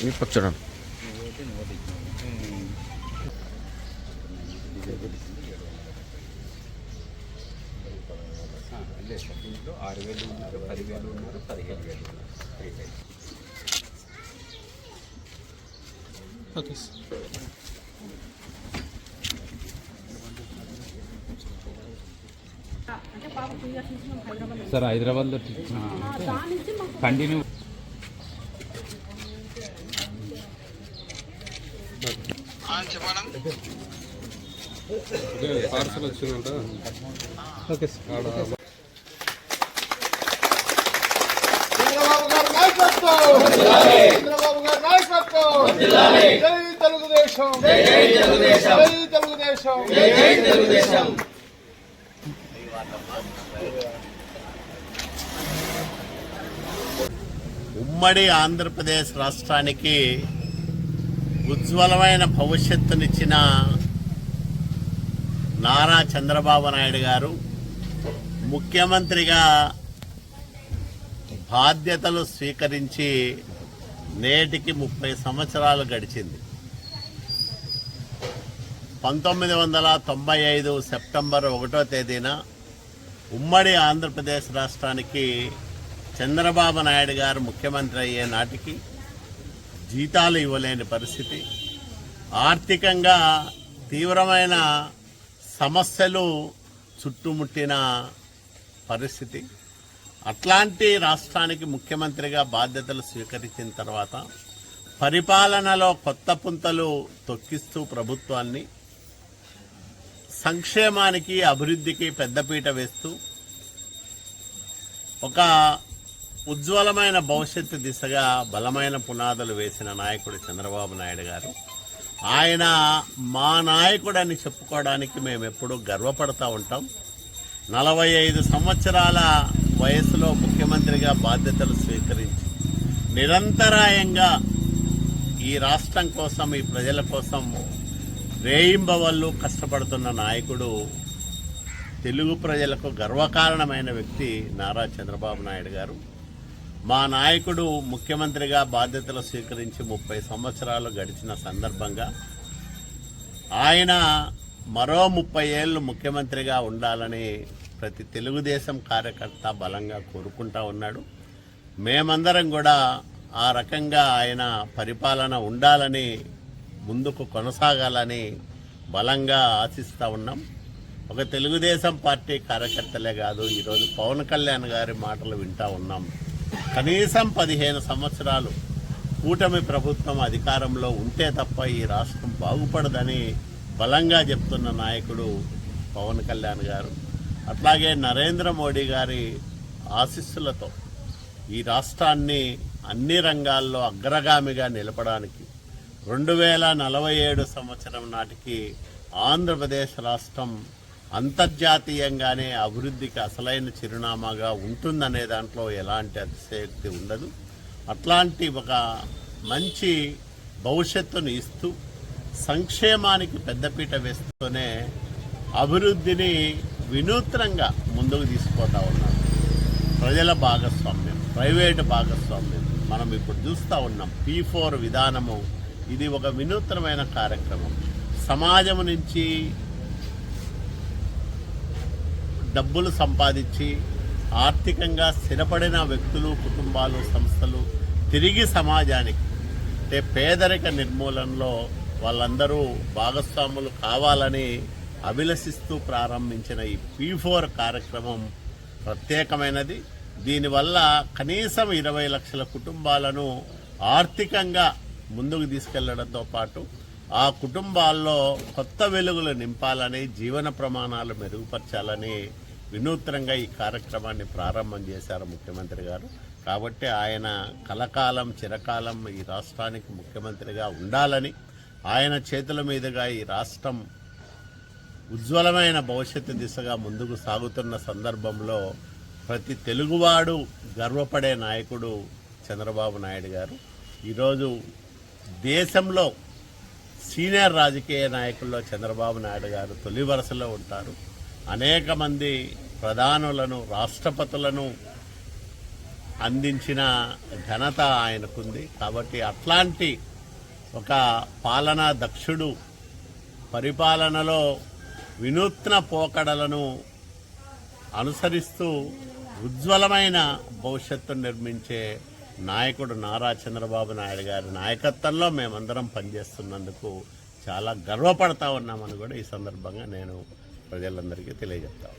ఈ పచ్చడం ఆరు వేలు ఉన్నారు పదివేలు ఉన్నారు పదిహేను వేలు ఉన్నారు ఓకే సార్ హైదరాబాద్లో కంటిన్యూ పార్సల్ వచ్చిందంట ఓకే చంద్రబాబు నాయకత్వం చంద్రబాబు నాయకత్వం జై తెలుగుదేశం జై తెలుగుదేశం జై తెలుగుదేశం ఉమ్మడి ఆంధ్రప్రదేశ్ రాష్ట్రానికి ఉజ్వలమైన భవిష్యత్తునిచ్చిన నారా చంద్రబాబు నాయుడు గారు ముఖ్యమంత్రిగా బాధ్యతలు స్వీకరించి నేటికి ముప్పై సంవత్సరాలు గడిచింది. పంతొమ్మిది వందల తొంభై ఐదు సెప్టెంబర్ ఒకటో తేదీన ఉమ్మడి ఆంధ్రప్రదేశ్ రాష్ట్రానికి చంద్రబాబు నాయుడు గారు ముఖ్యమంత్రి అయ్యే నాటికి జీతాలు ఇవ్వలేని పరిస్థితి. ఆర్థికంగా తీవ్రమైన సమస్యలు చుట్టుముట్టిన పరిస్థితి. అట్లాంటి రాష్ట్రానికి ముఖ్యమంత్రిగా బాధ్యతలు స్వీకరించిన తర్వాత పరిపాలనలో కొత్త పుంతలు తొక్కిస్తూ ప్రభుత్వాన్ని సంక్షేమానికి అభివృద్ధికి పెద్దపీట వేస్తూ ఒక ఉజ్వలమైన భవిష్యత్తు దిశగా బలమైన పునాదులు వేసిన నాయకుడు చంద్రబాబు నాయుడు గారు. ఆయన మా నాయకుడని చెప్పుకోవడానికి మేము ఎప్పుడూ గర్వపడతా ఉంటాం. నలభై ఐదు సంవత్సరాల వయసులో ముఖ్యమంత్రిగా బాధ్యతలు స్వీకరించి నిరంతరాయంగా ఈ రాష్ట్రం కోసం ఈ ప్రజల కోసం రేయింబవళ్ళు కష్టపడుతున్న నాయకుడు తెలుగు ప్రజలకు గర్వకారణమైన వ్యక్తి నారా చంద్రబాబు నాయుడు గారు. మా నాయకుడు ముఖ్యమంత్రిగా బాధ్యతలు స్వీకరించి ముప్పై సంవత్సరాలు గడిచిన సందర్భంగా ఆయన మరో ముప్పై ఏళ్ళు ముఖ్యమంత్రిగా ఉండాలని ప్రతి తెలుగుదేశం కార్యకర్త బలంగా కోరుకుంటా ఉన్నాడు. మేమందరం కూడా ఆ రకంగా ఆయన పరిపాలన ఉండాలని ముందుకు కొనసాగాలని బలంగా ఆశిస్తూ ఉన్నాం. ఒక తెలుగుదేశం పార్టీ కార్యకర్తలే కాదు ఈరోజు పవన్ కళ్యాణ్ గారి మాటలు వింటా ఉన్నాం. కనీసం పదిహేను సంవత్సరాలు కూటమి ప్రభుత్వం అధికారంలో ఉంటే తప్ప ఈ రాష్ట్రం బాగుపడదని బలంగా చెప్తున్న నాయకుడు పవన్ కళ్యాణ్ గారు. అట్లాగే నరేంద్ర మోడీ గారి ఆశీస్సులతో ఈ రాష్ట్రాన్ని అన్ని రంగాల్లో అగ్రగామిగా నిలపడానికి రెండు వేల నలభై ఏడు సంవత్సరం నాటికి ఆంధ్రప్రదేశ్ రాష్ట్రం అంతర్జాతీయంగానే అభివృద్ధికి అసలైన చిరునామాగా ఉంటుందనే దాంట్లో ఎలాంటి అతిశయోక్తి ఉండదు. అట్లాంటి ఒక మంచి భవిష్యత్తును ఇస్తూ సంక్షేమానికి పెద్దపీట వేస్తూనే అభివృద్ధిని వినూత్నంగా ముందుకు తీసుకుపోతా ఉన్నాం. ప్రజల భాగస్వామ్యం ప్రైవేటు భాగస్వామ్యం మనం ఇప్పుడు చూస్తూ ఉన్నాం. పీ ఫోర్ విధానము ఇది ఒక వినూత్నమైన కార్యక్రమం. సమాజం నుంచి డబ్బులు సంపాదించి ఆర్థికంగా స్థిరపడిన వ్యక్తులు కుటుంబాలు సంస్థలు తిరిగి సమాజానికి అంటే పేదరిక నిర్మూలనలో వాళ్ళందరూ భాగస్వాములు కావాలని అభిలషిస్తూ ప్రారంభించిన ఈ పీ ఫోర్ కార్యక్రమం ప్రత్యేకమైనది. దీనివల్ల కనీసం ఇరవై లక్షల కుటుంబాలను ఆర్థికంగా ముందుకు తీసుకెళ్ళడంతో పాటు ఆ కుటుంబాల్లో కొత్త వెలుగులు నింపాలని జీవన ప్రమాణాలు మెరుగుపరచాలని వినూత్నంగా ఈ కార్యక్రమాన్ని ప్రారంభం చేశారు ముఖ్యమంత్రి గారు. కాబట్టి ఆయన కలకాలం చిరకాలం ఈ రాష్ట్రానికి ముఖ్యమంత్రిగా ఉండాలని ఆయన చేతుల మీదుగా ఈ రాష్ట్రం ఉజ్వలమైన భవిష్యత్తు దిశగా ముందుకు సాగుతున్న సందర్భంలో ప్రతి తెలుగువాడు గర్వపడే నాయకుడు చంద్రబాబు నాయుడు గారు. ఈరోజు దేశంలో సీనియర్ రాజకీయ నాయకుల్లో చంద్రబాబు నాయుడు గారు తొలి వరుసలో ఉంటారు. అనేక మంది ప్రధానులను రాష్ట్రపతులను అందించిన ఘనత ఆయనకుంది. కాబట్టి అట్లాంటి ఒక పాలనా దక్షుడు పరిపాలనలో వినూత్న పోకడలను అనుసరిస్తూ ఉజ్వలమైన భవిష్యత్తును నిర్మించే నాయకుడు నారా చంద్రబాబు నాయుడు గారి నాయకత్వంలో మేమందరం పనిచేస్తున్నందుకు చాలా గర్వపడతా ఉన్నామని కూడా ఈ సందర్భంగా నేను ప్రజలందరికీ తెలియజెప్తాం